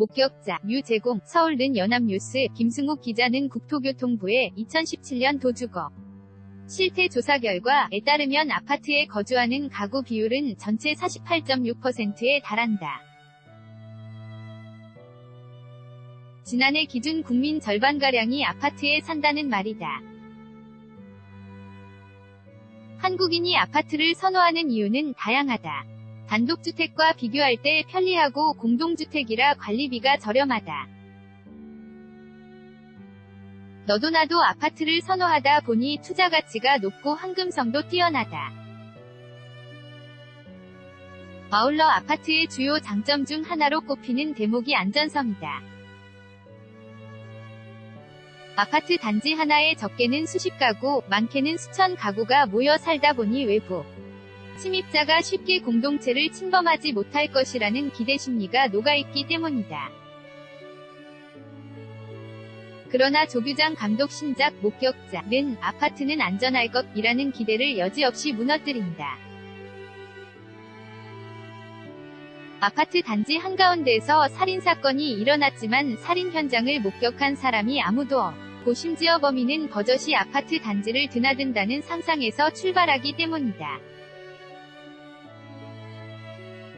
목격자 유재공 서울는 연합뉴스 김승욱 기자는 국토교통부의 2017년 도주거 실태 조사 결과에 따르면 아파트에 거주하는 가구 비율은 전체 48.6%에 달한다. 지난해 기준 국민 절반가량이 아파트에 산다는 말이다. 한국인이 아파트를 선호하는 이유는 다양하다. 단독주택과 비교할 때 편리하고 공동주택이라 관리비가 저렴하다. 너도 나도 아파트를 선호하다 보니 투자 가치가 높고 황금성도 뛰어나다. 아울러 아파트의 주요 장점 중 하나로 꼽히는 대목이 안전성이다. 아파트 단지 하나에 적게는 수십 가구, 많게는 수천 가구가 모여 살다 보니 외부 침입자가 쉽게 공동체를 침범하지 못할 것이라는 기대 심리가 녹아있기 때문이다. 그러나 조규장 감독 신작 목격자는 아파트는 안전할 것이라는 기대를 여지없이 무너뜨린다. 아파트 단지 한가운데에서 살인사건이 일어났지만 살인 현장을 목격한 사람이 아무도 없고 심지어 범인은 버젓이 아파트 단지를 드나든다는 상상에서 출발하기 때문이다.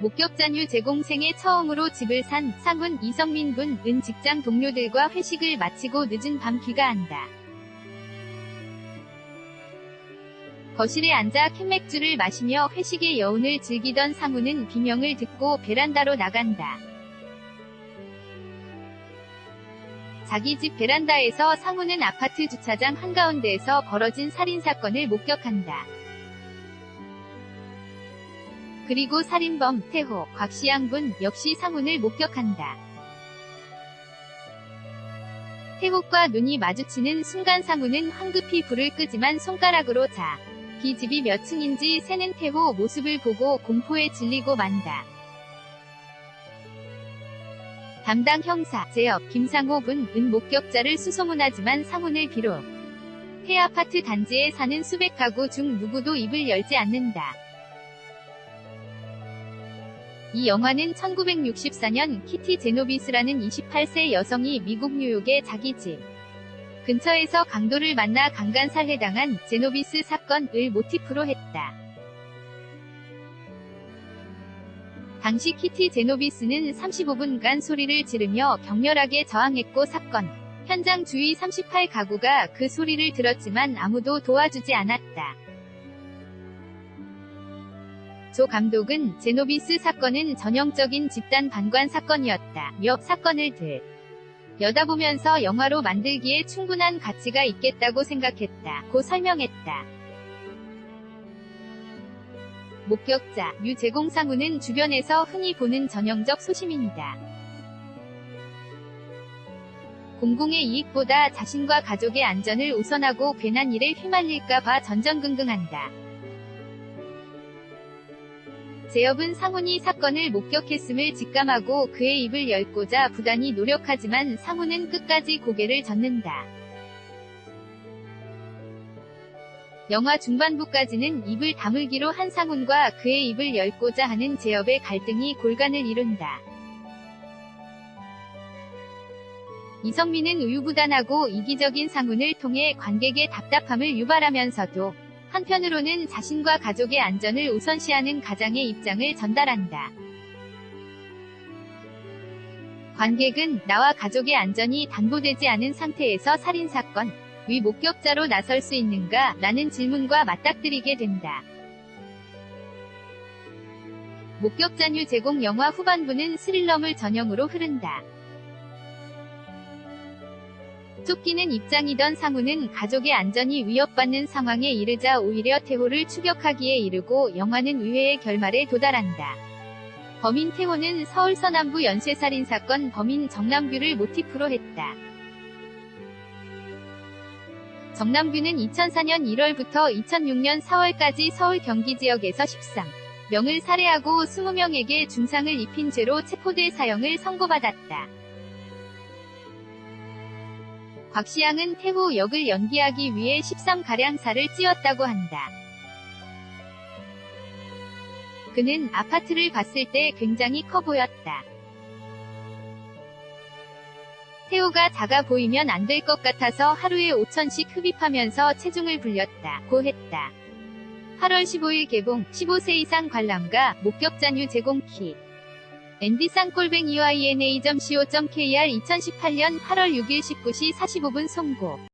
목격자뉴 제공생의 처음으로 집을 산 상훈 이성민 군은 직장 동료들과 회식을 마치고 늦은 밤 귀가한다. 거실에 앉아 캔맥주를 마시며 회식의 여운을 즐기던 상훈은 비명을 듣고 베란다로 나간다. 자기 집 베란다에서 상훈은 아파트 주차장 한가운데에서 벌어진 살인사건을 목격한다. 그리고 살인범 태호 곽시양군 역시 상훈을 목격한다. 태호과 눈이 마주치는 순간 상훈은 황급히 불을 끄지만 손가락으로 자. 기 집이 몇 층인지 세는 태호 모습을 보고 공포에 질리고 만다. 담당 형사 제업 김상호 군 은 목격자를 수소문하지만 상훈을 비롯 폐 아파트 단지에 사는 수백 가구 중 누구도 입을 열지 않는다. 이 영화는 1964년 키티 제노비스라는 28세 여성이 미국 뉴욕의 자기 집 근처에서 강도를 만나 강간 살해당한 제노비스 사건을 모티프로 했다. 당시 키티 제노비스는 35분간 소리를 지르며 격렬하게 저항했고 사건 현장 주위 38가구가 그 소리를 들었지만 아무도 도와주지 않았다. 조 감독은 제노비스 사건은 전형적인 집단 반관 사건이었다. 몇 사건을 들 여다보면서 영화로 만들기에 충분한 가치가 있겠다고 생각했다. 고 설명했다. 목격자 유 제공상우는 주변에서 흔히 보는 전형적 소시민이다. 공공의 이익보다 자신과 가족의 안전을 우선하고 괜한 일에 휘말릴까봐 전전긍긍한다. 제업은 상훈이 사건을 목격했음을 직감하고 그의 입을 열고자 부단히 노력하지만 상훈은 끝까지 고개를 젓는다. 영화 중반부까지는 입을 다물기로 한 상훈과 그의 입을 열고자 하는 제업의 갈등이 골간을 이룬다. 이성민은 우유부단하고 이기적인 상훈을 통해 관객의 답답함을 유발하면서도 한편으로는 자신과 가족의 안전을 우선시하는 가장의 입장을 전달한다. 관객은 나와 가족의 안전이 담보되지 않은 상태에서 살인사건, 위 목격자로 나설 수 있는가? 라는 질문과 맞닥뜨리게 된다. 목격자뉴 제공 영화 후반부는 스릴러물 전형으로 흐른다. 쫓기는 입장이던 상우는 가족의 안전이 위협받는 상황에 이르자 오히려 태호를 추격하기에 이르고 영화는 의외의 결말에 도달한다. 범인 태호는 서울 서남부 연쇄살인사건 범인 정남규를 모티프로 했다. 정남규는 2004년 1월부터 2006년 4월까지 서울 경기 지역에서 13명을 살해하고 20명에게 중상을 입힌 죄로 체포돼 사형을 선고받았다. 곽시양은 태호 역을 연기하기 위해 13가량 살을 찌었다고 한다. 그는 아파트를 봤을 때 굉장히 커 보였다. 태호가 작아 보이면 안 될 것 같아서 하루에 5천씩 흡입하면서 체중을 불렸다. 고 했다. 8월 15일 개봉 15세 이상 관람가 목격자뉴 제공 키 nd쌍골뱅 uina.co.kr 2018년 8월 6일 19시 45분 송고.